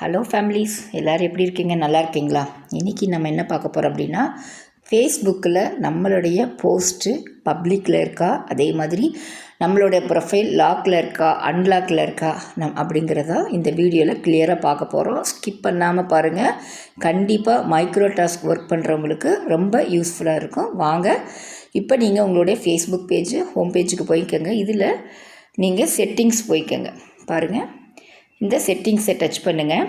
Hello families எல்லோரும் எப்படி இருக்கீங்க? நல்லா இருக்கீங்களா? இன்றைக்கி நம்ம என்ன பார்க்க போகிறோம் அப்படின்னா ஃபேஸ்புக்கில் நம்மளுடைய போஸ்ட்டு பப்ளிக்கில் இருக்கா? அதே மாதிரி நம்மளுடைய ப்ரொஃபைல் லாக்கில் இருக்கா? அன்லாக்கில் இருக்கா? நம் அப்படிங்கிறத இந்த வீடியோவில் கிளியராக பார்க்க போகிறோம் ஸ்கிப் பண்ணாமல் பாருங்கள் கண்டிப்பாக மைக்ரோ டாஸ்க் ஒர்க் பண்ணுறவங்களுக்கு ரொம்ப யூஸ்ஃபுல்லாக இருக்கும். வாங்க இப்போ நீங்கள் உங்களுடைய ஃபேஸ்புக் பேஜ் ஹோம் பேஜுக்கு போய்க்கோங்க. இதில் நீங்கள் செட்டிங்ஸ் போய்க்கோங்க. பாருங்கள் இந்த செட்டிங்ஸை டச் பண்ணுங்கள்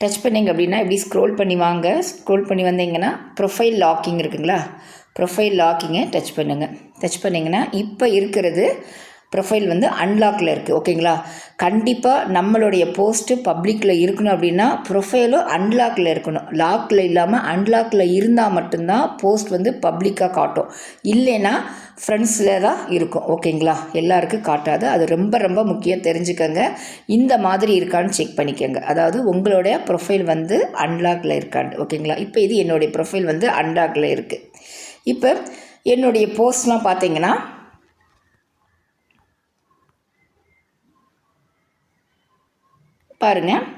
டச் பண்ணிங்க அப்படின்னா இப்படி ஸ்க்ரோல் பண்ணி வாங்க. ஸ்க்ரோல் பண்ணி வந்தீங்கன்னா ப்ரொஃபைல் லாக்கிங் இருக்குங்களா? ப்ரொஃபைல் லாக்கிங்கை டச் பண்ணுங்கள் டச் பண்ணிங்கன்னா இப்போ இருக்கிறது ப்ரொஃபைல் வந்து அன்லாக்கில் இருக்குது ஓகேங்களா? கண்டிப்பாக நம்மளுடைய போஸ்ட்டு பப்ளிக்கில் இருக்கணும் அப்படின்னா ப்ரொஃபைலும் அன்லாக்கில் இருக்கணும். லாக்கில் இல்லாமல் அன்லாக்கில் இருந்தால் மட்டும்தான் போஸ்ட் வந்து பப்ளிக்காக காட்டும். இல்லைன்னா ஃப்ரெண்ட்ஸில் தான் இருக்கும் ஓகேங்களா? எல்லாருக்கும் காட்டாது. அது ரொம்ப ரொம்ப முக்கியம் தெரிஞ்சுக்கோங்க. இந்த மாதிரி இருக்கான்னு செக் பண்ணிக்கோங்க. அதாவது உங்களுடைய ப்ரொஃபைல் வந்து அன்லாக்கில் இருக்கான்னு ஓகேங்களா? இப்போ இது என்னுடைய ப்ரொஃபைல் வந்து அன்லாக்கில் இருக்குது இப்போ என்னுடைய போஸ்ட்லாம் பார்த்தீங்கன்னா பாருங்கள்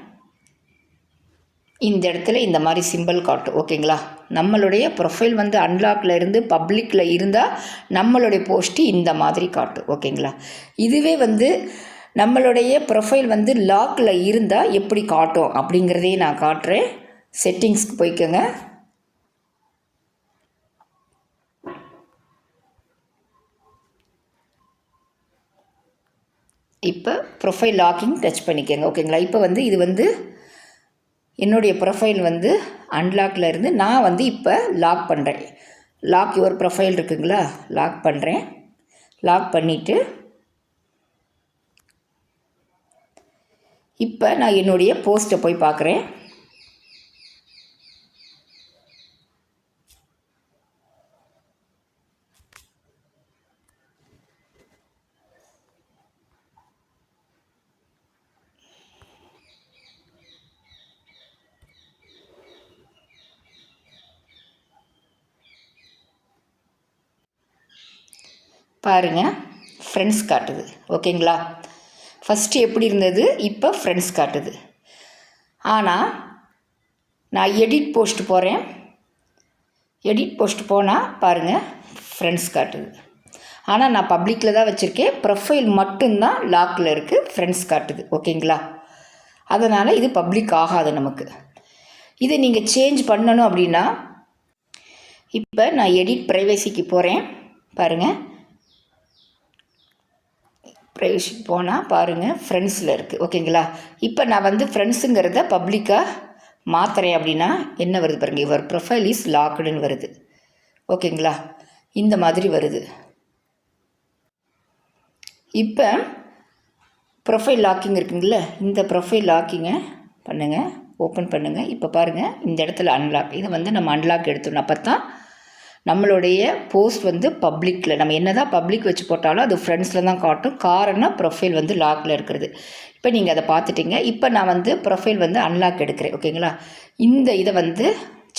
இந்த இடத்துல இந்த மாதிரி சிம்பிள் காட்டும். ஓகேங்களா? நம்மளுடைய ப்ரொஃபைல் வந்து அன்லாக்கில் இருந்து பப்ளிக்கில் இருந்தால் நம்மளுடைய போஸ்ட்டு இந்த மாதிரி காட்டும். ஓகேங்களா? இதுவே வந்து நம்மளுடைய ப்ரொஃபைல் வந்து லாக்கில் இருந்தால் எப்படி காட்டும் அப்படிங்கிறதையும் நான் காட்டுறேன். செட்டிங்ஸ்க்கு போய்க்கோங்க. இப்போ ப்ரொஃபைல் லாக்கிங் டச் பண்ணிக்கோங்க ஓகேங்களா இப்போ வந்து இது வந்து என்னுடைய ப்ரொஃபைல் வந்து அன்லாக்கில் இருந்து நான் வந்து இப்போ லாக் பண்ணுறேன் லாக் யுவர் ப்ரொஃபைல் இருக்குங்களா? லாக் பண்ணுறேன் லாக் பண்ணிவிட்டு இப்போ நான் என்னுடைய போஸ்ட்டை போய் பார்க்குறேன் பாருங்கள் ஃப்ரெண்ட்ஸ் காட்டுது. ஓகேங்களா? ஃபஸ்ட்டு எப்படி இருந்தது? இப்போ ஃப்ரெண்ட்ஸ் காட்டுது. ஆனால் நான் எடிட் போஸ்ட் போகிறேன் எடிட் போஸ்ட் போனால் பாருங்கள் ஃப்ரெண்ட்ஸ் காட்டுது. ஆனால் நான் பப்ளிக்கில் தான் வச்சுருக்கேன். ப்ரொஃபைல் மட்டும்தான் லாக்கில் இருக்குது ஃப்ரெண்ட்ஸ் காட்டுது. ஓகேங்களா? அதனால் இது பப்ளிக் ஆகாது நமக்கு. இதை நீங்கள் சேஞ்ச் பண்ணணும் அப்படின்னா இப்போ நான் எடிட் ப்ரைவசிக்கு போகிறேன் பாருங்கள் ப்ரைவேஷன் போனால் பாருங்கள் ஃப்ரெண்ட்ஸில் இருக்குது ஓகேங்களா இப்போ நான் வந்து ஃப்ரெண்ட்ஸுங்கிறத பப்ளிக்காக மாத்துறேன் அப்படின்னா என்ன வருது பாருங்கள் இவர் ப்ரொஃபைல் இஸ் லாக்டுன்னு வருது. ஓகேங்களா இந்த மாதிரி வருது. இப்போ ப்ரொஃபைல் லாக்கிங் இருக்குங்கள இந்த ப்ரொஃபைல் லாக்கிங்கை பண்ணுங்கள் ஓப்பன் பண்ணுங்கள் இப்போ பாருங்கள் இந்த இடத்துல அன்லாக் இதை வந்து நம்ம அன்லாக் எடுத்துடணும் அப்போ தான் நம்மளுடைய போஸ்ட் வந்து பப்ளிக்கில் நம்ம என்ன தான் பப்ளிக் வச்சு போட்டாலும் அது ஃப்ரெண்ட்ஸில் தான் காட்டும். காரணம் ப்ரொஃபைல் வந்து லாக்கில் இருக்கிறது. இப்போ நீங்கள் அதை பார்த்துட்டிங்க. இப்போ நான் வந்து ப்ரொஃபைல் வந்து அன்லாக் எடுக்கிறேன். ஓகேங்களா இந்த இதை வந்து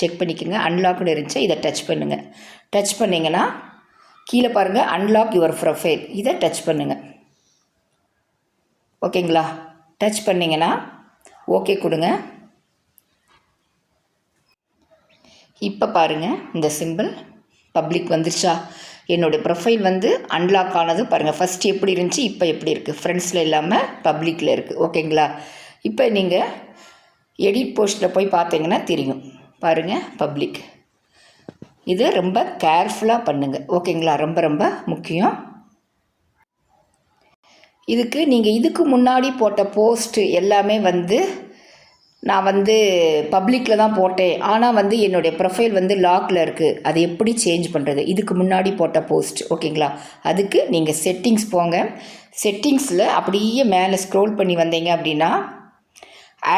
செக் பண்ணிக்கோங்க. அன்லாக்னு இருந்துச்சு இதை டச் பண்ணுங்கள் டச் பண்ணிங்கன்னா கீழே பாருங்கள் அன்லாக் யுவர் ப்ரொஃபைல் இதை டச் பண்ணுங்கள் ஓகேங்களா டச் பண்ணிங்கன்னா ஓகே கொடுங்க. இப்போ பாருங்கள் இந்த சிம்பிள் பப்ளிக் வந்துருச்சா? என்னோடய ப்ரொஃபைல் வந்து அன்லாக் ஆனது பாருங்கள் ஃபஸ்ட்டு எப்படி இருந்துச்சு இப்போ எப்படி இருக்குது ஃப்ரெண்ட்ஸில் இல்லாமல் பப்ளிக்கில் இருக்குது ஓகேங்களா இப்போ நீங்கள் எடிட் போஸ்ட்டில் போய் பார்த்தீங்கன்னா தெரியும். பாருங்கள் பப்ளிக் இது ரொம்ப கேர்ஃபுல்லாக பண்ணுங்கள் ஓகேங்களா ரொம்ப ரொம்ப முக்கியம். இதுக்கு நீங்கள் இதுக்கு முன்னாடி போட்ட போஸ்ட்டு எல்லாமே வந்து நான் வந்து பப்ளிக்கில் தான் போட்டேன். ஆனால் வந்து என்னுடைய ப்ரொஃபைல் வந்து லாக்கில் இருக்குது அது எப்படி சேஞ்ச் பண்ணுறது இதுக்கு முன்னாடி போட்ட போஸ்ட் ஓகேங்களா அதுக்கு நீங்கள் செட்டிங்ஸ் போங்க. செட்டிங்ஸில் அப்படியே மேலே ஸ்க்ரோல் பண்ணி வந்தீங்க அப்படின்னா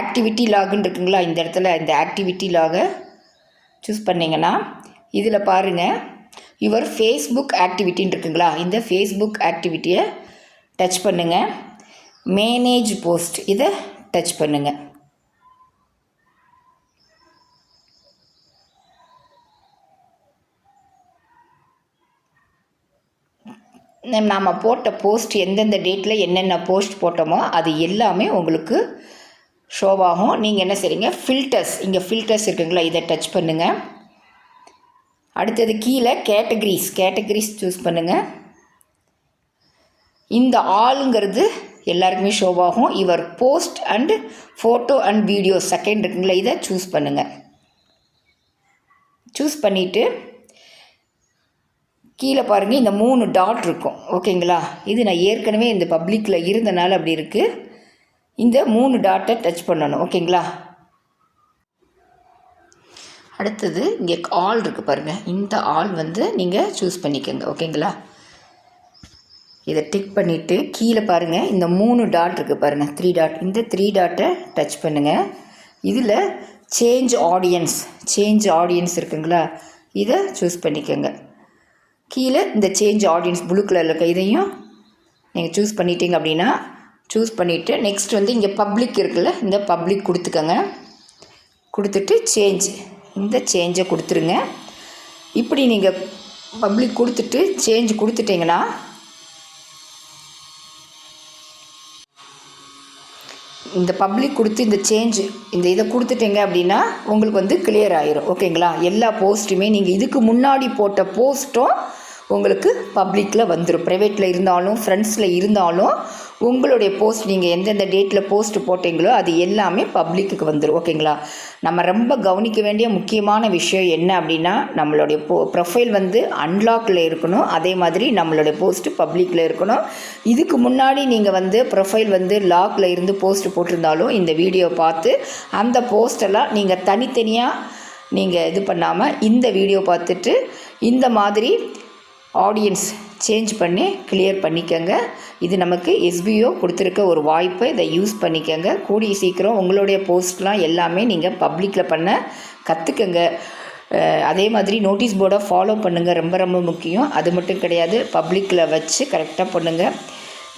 ஆக்டிவிட்டி லாகுன்னு இருக்குங்களா? இந்த இடத்துல இந்த ஆக்டிவிட்டி லாகை சூஸ் பண்ணிங்கன்னா இதில் பாருங்கள் யுவர் ஃபேஸ்புக் ஆக்டிவிட்டின்னு இருக்குங்களா? இந்த ஃபேஸ்புக் ஆக்டிவிட்டியை டச் பண்ணுங்கள் மேனேஜ் போஸ்ட் இதை டச் பண்ணுங்கள் நாம் போட்ட போஸ்ட் எந்தெந்த டேட்டில் என்னென்ன போஸ்ட் போட்டோமோ அது எல்லாமே உங்களுக்கு ஷோவாகும் நீங்கள் என்ன செய்றீங்க? ஃபில்டர்ஸ் இங்கே ஃபில்டர்ஸ் இருக்குங்களா? இதை டச் பண்ணுங்கள் அடுத்தது கீழே கேட்டகரிஸ் கேட்டகரிஸ் சூஸ் பண்ணுங்கள் இந்த ஆளுங்கிறது எல்லாருக்குமே ஷோவாகும் இவர் post and photo and video second இருக்குங்களா? இதை சூஸ் பண்ணுங்கள் சூஸ் பண்ணிவிட்டு கீழே பாருங்கள் இந்த மூணு டாட் இருக்கும். ஓகேங்களா இது நான் ஏற்கனவே இந்த பப்ளிக்கில் இருந்தனால அப்படி இருக்குது இந்த மூணு டாட்டை டச் பண்ணணும். ஓகேங்களா அடுத்தது இங்கே ஆல் இருக்குது பாருங்கள் இந்த ஆல் வந்து நீங்கள் சூஸ் பண்ணிக்கோங்க. ஓகேங்களா இதை டிக் பண்ணிவிட்டு கீழே பாருங்கள் இந்த மூணு டாட் இருக்குது பாருங்கள் த்ரீ டாட் இந்த த்ரீ டாட்டை டச் பண்ணுங்கள் இதில் சேஞ்ச் ஆடியன்ஸ் சேஞ்ச் ஆடியன்ஸ் இருக்குங்களா? இதை சூஸ் பண்ணிக்கோங்க. கீழே இந்த சேஞ்ச் ஆடியன்ஸ் ப்ளூ கலரில் இருக்க இதையும் நீங்கள் சூஸ் பண்ணிட்டீங்க அப்படின்னா சூஸ் பண்ணிவிட்டு நெக்ஸ்ட் வந்து இங்கே பப்ளிக் இருக்குல்ல இந்த பப்ளிக் கொடுத்துக்கோங்க. கொடுத்துட்டு சேஞ்ச் இந்த சேஞ்சை கொடுத்துருங்க. இப்படி நீங்கள் பப்ளிக் கொடுத்துட்டு சேஞ்ச் கொடுத்துட்டிங்கன்னா இந்த பப்ளிக் கொடுத்து இந்த சேஞ்ச் இந்த இதை கொடுத்துட்டீங்க அப்படின்னா உங்களுக்கு வந்து கிளியர் ஆயிரும். ஓகேங்களா எல்லா போஸ்ட்டுமே நீங்கள் இதுக்கு முன்னாடி போட்ட போஸ்ட்டும் உங்களுக்கு பப்ளிக்கில் வந்துடும் ப்ரைவேட்டில் இருந்தாலும் ஃப்ரெண்ட்ஸில் இருந்தாலும் உங்களுடைய போஸ்ட் நீங்கள் எந்தெந்த டேட்டில் போஸ்ட் போட்டீங்களோ அது எல்லாமே பப்ளிக்குக்கு வந்துடும் ஓகேங்களா நம்ம ரொம்ப கவனிக்க வேண்டிய முக்கியமான விஷயம் என்ன அப்படின்னா நம்மளுடைய போ ப்ரொஃபைல் வந்து அன்லாக்கில் இருக்கணும். அதே மாதிரி நம்மளுடைய போஸ்ட்டு பப்ளிக்கில் இருக்கணும். இதுக்கு முன்னாடி நீங்கள் வந்து ப்ரொஃபைல் வந்து லாக்கில் இருந்து போஸ்ட் போட்டிருந்தாலும் இந்த வீடியோ பார்த்து அந்த போஸ்டெல்லாம் நீங்கள் தனித்தனியாக நீங்கள் இது பண்ணாமல் இந்த வீடியோ பார்த்துட்டு இந்த மாதிரி ஆடியன்ஸ் சேஞ்ச் பண்ணி கிளியர் பண்ணிக்கோங்க. இது நமக்கு எஸ்பிஓ கொடுத்துருக்க ஒரு வாய்ப்பு இதை யூஸ் பண்ணிக்கோங்க. கூடிய சீக்கிரம் உங்களுடைய போஸ்ட்லாம் எல்லாமே நீங்கள் பப்ளிக்கில் பண்ண கற்றுக்கங்க அதே மாதிரி நோட்டீஸ் போர்டை ஃபாலோ பண்ணுங்கள் ரொம்ப ரொம்ப முக்கியம். அது மட்டும் கிடையாது பப்ளிக்கில் வச்சு கரெக்டாக பண்ணுங்கள்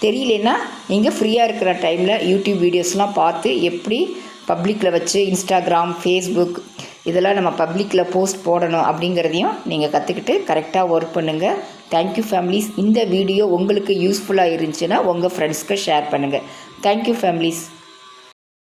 தெரியலனா நீங்கள் ஃப்ரீயாக இருக்கிற டைமில் யூடியூப் வீடியோஸ்லாம் பார்த்து எப்படி பப்ளிக்கில் வச்சு இன்ஸ்டாகிராம் ஃபேஸ்புக் இதெல்லாம் நம்ம பப்ளிக்கில் போஸ்ட் போடணும் அப்படிங்கிறதையும் நீங்கள் கற்றுக்கிட்டு கரெக்டாக ஒர்க் பண்ணுங்கள் தேங்க்யூ ஃபேமிலிஸ் இந்த வீடியோ உங்களுக்கு யூஸ்ஃபுல்லாக இருந்துச்சுன்னா உங்கள் ஃப்ரெண்ட்ஸ்க்கு ஷேர் பண்ணுங்கள் தேங்க்யூ ஃபேமிலிஸ்